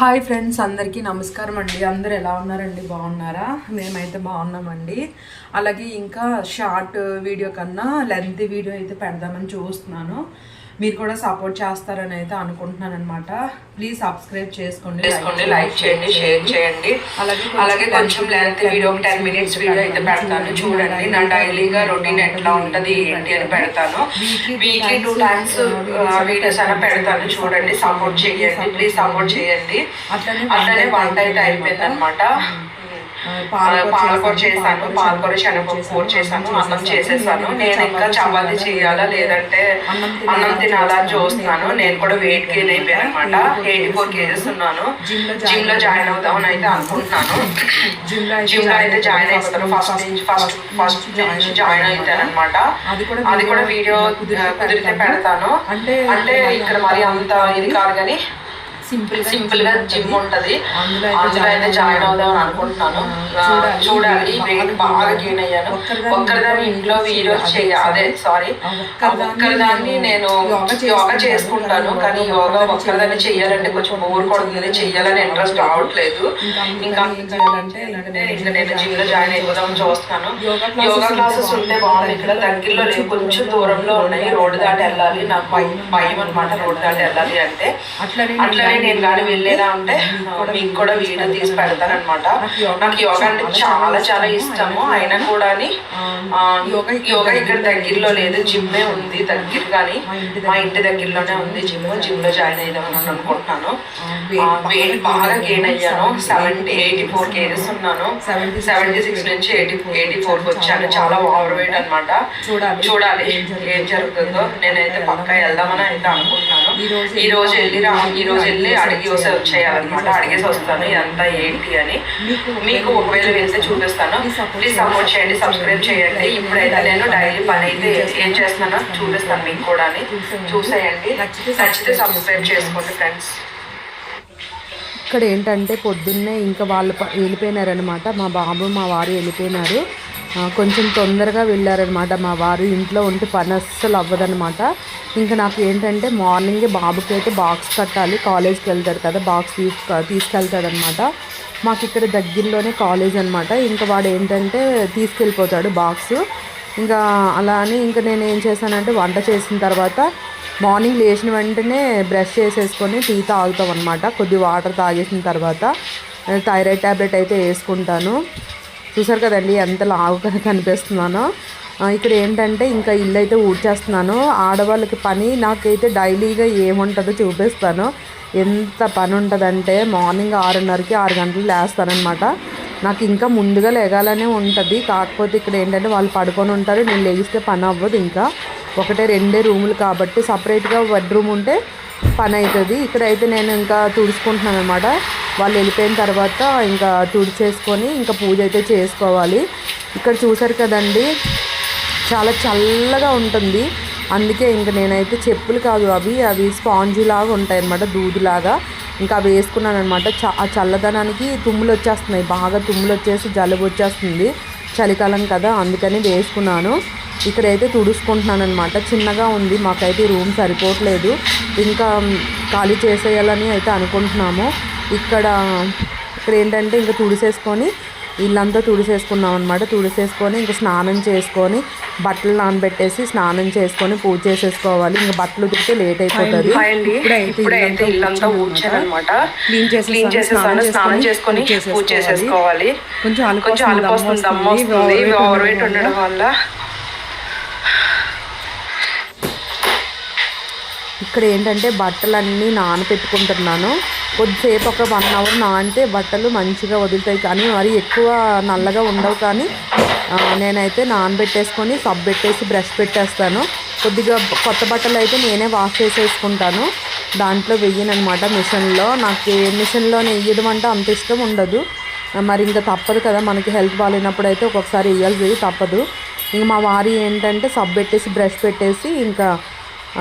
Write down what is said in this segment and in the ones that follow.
Hi friends అందరికీ నమస్కారం అండి. అందరు ఎలా ఉన్నారండి? బాగున్నారా? మేమైతే బాగున్నామండి. అలాగే ఇంకా షార్ట్ వీడియో కన్నా లెంత్ వీడియో అయితే పెడదామని చూస్తున్నాను. మీరు కూడా సపోర్ట్ చేస్తారని అయితే అనుకుంటున్నాను అనమాట ప్లీజ్ సబ్స్క్రైబ్ చేసుకోండి చేసుకోండి లైక్ చేయండి షేర్ చేయండి. అలాగే అలాగే కొంచెం length video ten minutes video అయితే పెడతాను. చూడండి నా డైలీగా రొటీన్ ఎట్లా ఉంటది ఏంటి అని పెడతాను. వీక్లీ టూ టైమ్స్ వీడియోస్ అయినా పెడతాను. చూడండి సపోర్ట్ చేయండి. ప్లీజ్ సపోర్ట్ చేయండి. అట్లనే వంట అయితే అయిపోయింది అనమాట పాలకూర చేశాను పాలకూర శనగపప్పు కూర చేశాను అన్నం చేసేసాను నేను ఇంకా చపాతీ చేయాలా లేదంటే అన్నం తినాలా చూస్తున్నాను. నేను కూడా వెయిట్ గెయిన్ అయిపోయాను అనమాట ఎయిటీ ఫోర్ కేజెస్ ఉన్నాను. జిమ్లో జాయిన్ అవుదామని అయితే అనుకుంటున్నాను. జిమ్లో అయితే జాయిన్ అయిపోతాను ఫస్ట్ నుంచి ఫస్ట్ ఫస్ట్ నుంచి జాయిన్ అవుతాను అనమాట అది కూడా అది కూడా వీడియో కుదిరితే పెడతాను. అంటే అంటే ఇక్కడ మరి అంత ఇది కాదు కానీ సింపుల్ సింపుల్గా జిమ్ ఉంటది. అందులో అయితే జాయిన్ అవుదాం అని అనుకుంటున్నాను. చూడాలి. వెయిట్ బాగా గెయిన్ అయ్యాను. ఒక్కరిదాన్ని ఇంట్లో వీడియోస్ చేయ అదే సారీ. ఒక్కరిదాన్ని నేను యోగా చేసుకుంటాను. కానీ యోగా ఒక్కరిదాన్ని చెయ్యాలంటే కొంచెం బోర్ కొడుతుంది చెయ్యాలని ఇంట్రెస్ట్ రావట్లేదు. ఇంకా చేయాలంటే నేను జిమ్లో జాయిన్ అయిపోదామని చూస్తున్నాను. యోగా క్లాసెస్ ఉంటే బాగుంది ఇక్కడ దగ్గరలో లేవు కొంచెం దూరంలో ఉన్నాయి. రోడ్డు దాటి వెళ్ళాలి. నాకు భయం భయం అనమాట రోడ్డు దాటి వెళ్ళాలి అంటే. అట్లనే నేను కానీ వెళ్ళేలా ఉంటే మీకు కూడా వీడియో తీసి పెడతాను అనమాట నాకు యోగా అంటే చాలా చాలా ఇష్టము. అయినా కూడా యోగా యోగా ఇక్కడ దగ్గరలో లేదు. జిమ్మే ఉంది దగ్గర కానీ మా ఇంటి దగ్గరలోనే ఉంది జిమ్. జిమ్లో జాయిన్ అయిదామని అనుకుంటున్నాను. వెయిట్ బాగా గెయిన్ అయ్యాను. సెవెంటీ ఎయిటీ ఫోర్ కేజెస్ ఉన్నాను. సెవెంటీ సిక్స్ నుంచి ఎయిటీ ఎయిటీ ఫోర్ వచ్చాను. చాలా ఓవర్ వెయిట్ అనమాట చూడాలి. చూడాలి ఏం జరుగుతుందో. నేనైతే పక్కా వెళ్దామని అయితే అనుకుంటున్నాను. ఈ రోజు ఈ రోజు వెళ్ళి రా ఈ రోజు వెళ్ళి అడిగి వస్తే వచ్చేయాలన్నమాట. అడిగేసి వస్తాను ఇదంతా ఏంటి అని. మీకు ఒకవేళ వెళ్తే చూపిస్తాను. ప్లీజ్ సపోర్ట్ చేయండి సబ్స్క్రైబ్ చేయండి. ఇప్పుడైతే నేను డైలీ పని అయితే ఏం చేస్తున్నానో చూపిస్తాను మీకు కూడా అని. చూసేయండి. నచ్చితే సబ్స్క్రైబ్ చేసుకోండి ఫ్రెండ్స్ ఇక్కడ ఏంటంటే పొద్దున్నే ఇంకా వాళ్ళు వెళ్ళిపోయినారనమాట మా బాబు మా వారు వెళ్ళిపోయినారు. కొంచెం తొందరగా వెళ్ళారనమాట మా వారు. ఇంట్లో ఉంటే పని అస్సలు అవ్వదనమాట ఇంకా నాకు ఏంటంటే మార్నింగే బాబుకి అయితే బాక్స్ కట్టాలి. కాలేజ్కి వెళ్తాడు కదా బాక్స్ తీసుకు తీసుకెళ్తాడనమాట మాకు ఇక్కడ దగ్గరలోనే కాలేజ్ అనమాట ఇంకా వాడు ఏంటంటే తీసుకెళ్ళిపోతాడు బాక్స్. ఇంకా అలా అని ఇంకా నేను ఏం చేశానంటే వంట చేసిన తర్వాత మార్నింగ్ లేచిన వెంటనే బ్రష్ చేసేసుకొని టీ తాగుతాం అనమాట కొద్ది వాటర్ తాగేసిన తర్వాత థైరాయిడ్ ట్యాబ్లెట్ అయితే వేసుకుంటాను. చూసారు కదండి ఎంత లావుగా కనిపిస్తున్నానో. ఇక్కడ ఏంటంటే ఇంకా ఇల్లు అయితే ఊడ్చేస్తున్నాను. ఆడవాళ్ళకి పని నాకైతే డైలీగా ఏముంటుందో చూపిస్తాను. ఎంత పని ఉంటుందంటే మార్నింగ్ ఆరున్నరకి ఆరు గంటలు లేస్తానమాట నాకు ఇంకా ముందుగా లేగాలనే ఉంటుంది. కాకపోతే ఇక్కడ ఏంటంటే వాళ్ళు పడుకొని ఉంటారు నేను లేగిస్తే పని అవ్వదు ఇంకా. ఒకటే రెండే రూములు కాబట్టి సపరేట్గా బెడ్రూమ్ ఉంటే పని అవుతుంది ఇక్కడైతే నేను ఇంకా తుడుచుకుంటున్నాను అనమాట వాళ్ళు వెళ్ళిపోయిన తర్వాత ఇంకా తుడిచేసుకొని ఇంకా పూజ అయితే చేసుకోవాలి. ఇక్కడ చూసారు కదండి చాలా చల్లగా ఉంటుంది. అందుకే ఇంక నేనైతే చెప్పులు కాదు అవి అవి స్పాంజీ లాగా ఉంటాయి అనమాట దూదులాగా ఇంకా అవి వేసుకున్నాను అనమాట ఆ చల్లదనానికి తుమ్ములు వచ్చేస్తున్నాయి బాగా తుమ్ములు వచ్చేసి జలుబు వచ్చేస్తుంది. చలికాలం కదా అందుకని వేసుకున్నాను. ఇక్కడైతే తుడుచుకుంటున్నాను అనమాట చిన్నగా ఉంది మాకైతే రూమ్ సరిపోవట్లేదు. ఇంకా ఖాళీ చేసేయాలని అయితే అనుకుంటున్నాము. ఇక్కడ ఇక్కడ ఏంటంటే ఇంకా తుడిసేసుకొని ఇల్లంతా తుడిసేసుకున్నాం అనమాట తుడిసేసుకొని ఇంకా స్నానం చేసుకొని బట్టలు నానబెట్టేసి స్నానం చేసుకొని పూజ చేసేసుకోవాలి. ఇంకా బట్టలు ఉతికితే లేట్ అయిపోతుంది. హాయ్ అండి ఇప్పుడైతే ఇల్లంతా ఊడ్చానమాట క్లీన్ చేసేసాను, స్నానం చేసుకొని పూజ చేసేసుకోవాలి కొంచెం అలుపు కొంచెం వస్తుంది, అలుపు వస్తుంది దమ్ము దమ్ము వస్తుంది వస్తుంది, ఓవర్ వెయిట్ ఉండడం వల్ల. ఇక్కడ ఏంటంటే బట్టలన్నీ నానపెట్టుకుంటున్నాను. కొద్దిసేపు ఒక వన్ అవర్ నానితే బట్టలు మంచిగా వదులుతాయి కానీ మరి ఎక్కువ నల్లగా ఉండవు కానీ నేనైతే నానబెట్టేసుకొని సబ్ పెట్టేసి బ్రష్ పెట్టేస్తాను. కొద్దిగా కొత్త బట్టలు అయితే నేనే వాష్ చేసేసుకుంటాను. దాంట్లో వెయ్యనమాట మిషన్లో. నాకు ఏ మిషన్లో వేయడం అంటే అంత ఇష్టం ఉండదు. మరి ఇంకా తప్పదు కదా మనకి హెల్త్ బాగాలేనప్పుడు అయితే ఒక్కొక్కసారి వేయాల్సి తప్పదు. ఇంక మా వారి ఏంటంటే సబ్ పెట్టేసి బ్రష్ పెట్టేసి ఇంకా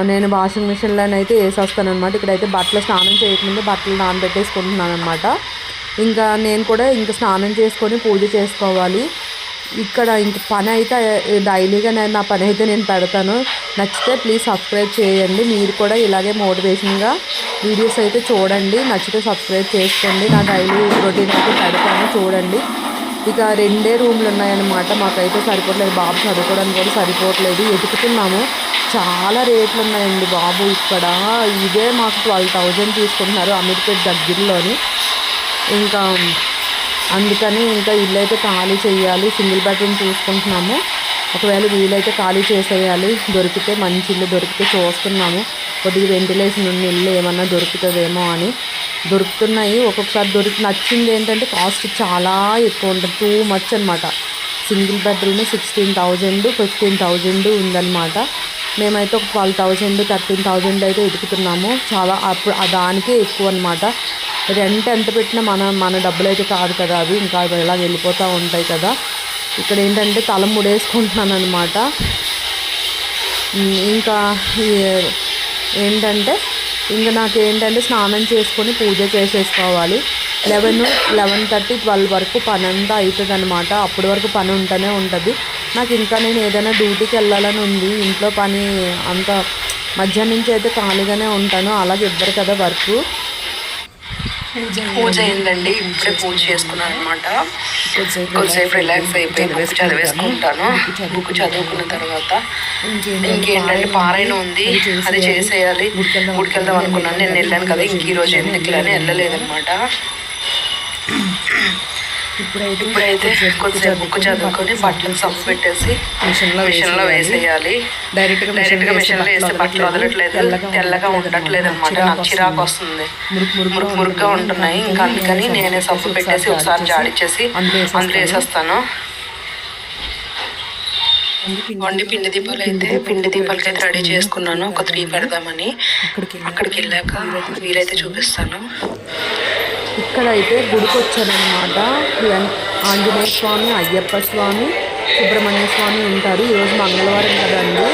నేను వాషింగ్ మిషన్లోనైతే వేసేస్తాను అనమాట ఇక్కడైతే బట్టలు స్నానం చేయకముందు బట్టలు నానబెట్టేసుకుంటున్నాను అనమాట ఇంకా నేను కూడా ఇంకా స్నానం చేసుకొని పూజ చేసుకోవాలి. ఇక్కడ ఇంక పని అయితే డైలీగా నేను నా పని అయితే నేను పెడతాను. నచ్చితే ప్లీజ్ సబ్స్క్రైబ్ చేయండి. మీరు కూడా ఇలాగే మోటివేషన్గా వీడియోస్ అయితే చూడండి. నచ్చితే సబ్స్క్రైబ్ చేసుకోండి. నా డైలీ రొటీన్ అయితే పెడతాను. చూడండి. ఇక రెండే రూమ్లు ఉన్నాయన్నమాట. మాకైతే సరిపోవట్లేదు. బాబు చదువుకోవడానికి కూడా సరిపోవట్లేదు. ఎదుగుతున్నాము. చాలా రేట్లు ఉన్నాయండి బాబు. ఇక్కడ ఇదే మాకు ట్వెల్వ్ థౌజండ్ తీసుకుంటున్నారు అమీర్పేట్ దగ్గరలోని. ఇంకా అందుకని ఇంకా ఇల్లు అయితే ఖాళీ చేయాలి. సింగిల్ బెడ్రూమ్ చూసుకుంటున్నాము ఒకవేళ వీలైతే ఖాళీ చేసేయాలి. దొరికితే మంచి ఇల్లు దొరికితే చూస్తున్నాము. కొద్దిగా వెంటిలేషన్ ఉన్న ఇల్లు ఏమన్నా దొరుకుతుందేమో అని. దొరుకుతున్నాయి. ఒక్కొక్కసారి దొరికి నచ్చింది ఏంటంటే కాస్ట్ చాలా ఎక్కువ ఉంటుంది. టూ మచ్ అనమాట single bedroom sixteen thousand fifteen thousand ఉందన్నమాట. మేమైతే ఒక ట్వెల్వ్ థౌజండ్ థర్టీన్ థౌజండ్ అయితే ఎదుగుతున్నాము చాలా అప్పుడు దానికే ఎక్కువ అనమాట రెంట్ ఎంత పెట్టినా మన మన డబ్బులు అయితే కాదు కదా అవి. ఇంకా అవి ఇలా వెళ్ళిపోతూ ఉంటాయి కదా. ఇక్కడ ఏంటంటే తల ముడేసుకుంటున్నాను అనమాట ఇంకా ఏంటంటే ఇంకా నాకు ఏంటంటే స్నానం చేసుకొని పూజ చేసేసుకోవాలి. లెవెన్ లెవెన్ థర్టీ ట్వెల్వ్ వరకు పని అంతా అవుతుంది అనమాట అప్పటి వరకు పని ఉంటూనే ఉంటుంది. నాకు ఇంకా నేను ఏదైనా డ్యూటీకి వెళ్ళాలని ఉంది ఇంట్లో పని అంత మధ్యాహ్నం నుంచి అయితే ఖాళీగానే ఉంటాను అలాగే ఇవ్వరు కదా వర్క్. పూజ అయిందండి ఇప్పుడే పూజ చేసుకున్నాను అనమాట కొద్దిసేపు రిలాక్స్ అయిపోయి బుక్ చదివేసుకుంటాను. బుక్ చదువుకున్న తర్వాత ఇంకేంటంటే పారాయణ ఉంది అది చేసేయాలి. గుడికి వెళ్దాం అనుకున్నాను నేను వెళ్ళాను కదా ఇంక ఈ రోజు ఎందుకు అని వెళ్ళలేదన్నమాట. ఇప్పుడైతే కొద్దిసేపు బుక్ చదువుకొని బట్టలు సబ్బు పెట్టేసి మిషన్లో మిషన్లో వేసేయాలి. డైరెక్ట్గా డైరెక్ట్గా మిషన్లో వేస్తే బట్టలు వదలట్లేదు. తెల్లగా ఉండట్లేదు. అనమాట నాకు చిరాకు వస్తుంది. మురుకు మురుగ్గా ఉంటున్నాయి. ఇంకా అందుకని నేనే సబ్బు పెట్టేసి ఒకసారి జాడిచ్చేసి అందులో వేసేస్తాను. వండి పిండి దీపాలు అయితే పిండి దీపాలకి అయితే రెడీ చేసుకున్నాను. ఒక త్రీ పెడదామని. అక్కడికి వెళ్ళాక వీలైతే చూపిస్తాను. ఇక్కడైతే గుడికొచ్చారనమాట ఆంజనేయ స్వామి అయ్యప్ప స్వామి సుబ్రహ్మణ్య స్వామి ఉంటారు. ఈరోజు మంగళవారం కదండి.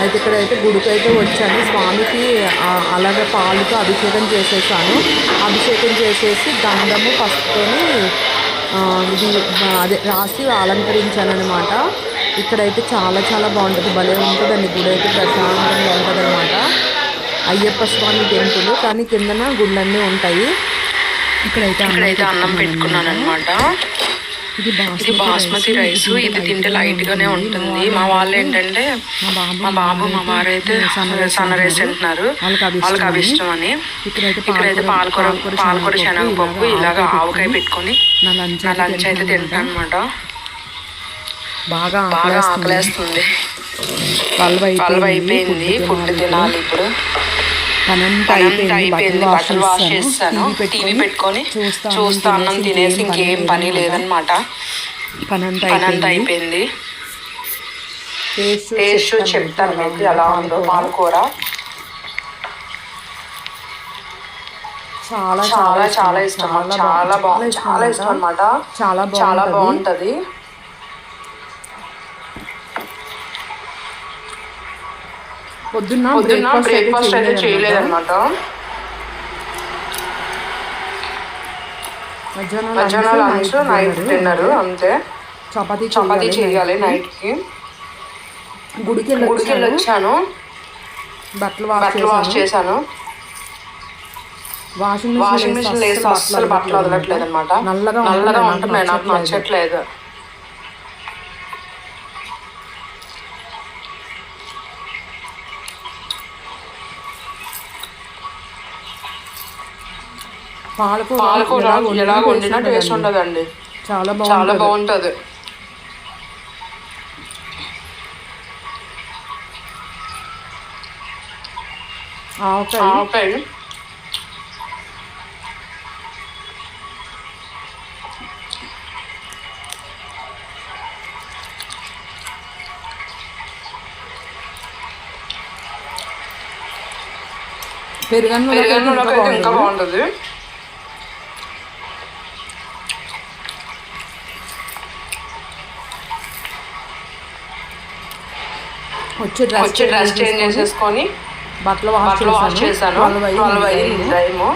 అయితే ఇక్కడైతే గుడికైతే వచ్చాను. స్వామికి అలాగే పాలుతో అభిషేకం చేసేసాను. అభిషేకం చేసేసి గంధము పసుపుతోని ఇది అదే రాసి అలంకరించానమాట ఇక్కడైతే చాలా చాలా బాగుంటుంది. భలే ఉంటుందండి గుడి అయితే ప్రశాంతంగా ఉంటుందన్నమాట. అయ్యప్ప స్వామి టెంపుల్. కానీ కిందన గుళ్ళన్నీ ఉంటాయి. ఇక్కడైతే ఇక్కడైతే అన్నం పెట్టుకున్నాను అనమాట ఇది బాస్మతి రైస్. ఇది తింటే లైట్ గానే ఉంటుంది. మా వాళ్ళు ఏంటంటే మా బాబు మా వారు అయితే సన్న రైస్ తింటున్నారు వాళ్ళకి అవి ఇష్టం అని ఇక్కడైతే పాలకూర పాలకూర శనగపప్పు ఇలాగ ఆవకాయ పెట్టుకొని నా లంచ్ అయితే తింటాను అనమాట బాగా బాగా ఆకలేస్తుంది. పలువ అయిపోయింది ఫుడ్ తినాలి ఇప్పుడు. పనంతా అయిపోయింది బట్టలు వాష్ చేస్తాను టీవీ పెట్టుకొని చూస్తా అన్నం తినేసి ఇంకేం పని లేదనమాట పనంతా అయిపోయింది టేస్ట్ చెప్తాను మీకు ఎలా ఉందో పాలకూర చాలా చాలా చాలా ఇష్టం చాలా బాగుంది. చాలా ఇష్టం అనమాట చాలా చాలా బాగుంటుంది. పొద్దున్న బ్రేక్ఫాస్ట్ అయితే చేయలేదన్నమాట. మధ్యాహ్నం లంచ్ నైట్ డిన్నర్ అంతే. చపాతీ చపాతీ చేయాలి నైట్కి గుడికి గుడికి వెళ్ళి వచ్చాను బట్టలు వాష్ బట్టలు వాష్ చేశాను. వాషింగ్ వాషింగ్ మిషన్ వేసి అస్సలు బట్టలు వదలట్లేదు అనమాట నల్లగా నల్లగా ఉంటున్నాయి, నాకు నచ్చట్లేదు. పాలకూర ఎలా వండినా టేస్ట్ ఉండదండి. చాలా చాలా బాగుంటుంది. ఆవకాయ? పెరుగన్నం ఇంకా బాగుంటది. వచ్చి డ్రెస్ చేంజ్ చేసేసుకొని బట్టలు వాష్ బట్టలు వాష్ చేశాను. ట్వెల్వ్ అయింది టైము.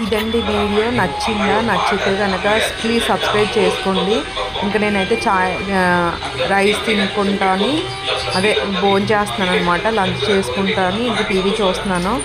ఇదండి వీడియో. నచ్చిందా? నచ్చితే కనుక ప్లీజ్ సబ్స్క్రైబ్ చేసుకోండి. ఇంకా నేనైతే చాయ్ రైస్ తినుకుంటాను. అదే భోజనం చేస్తున్నాను అనమాట లంచ్ చేసుకుంటాను. ఇంకా టీవీ చూస్తున్నాను.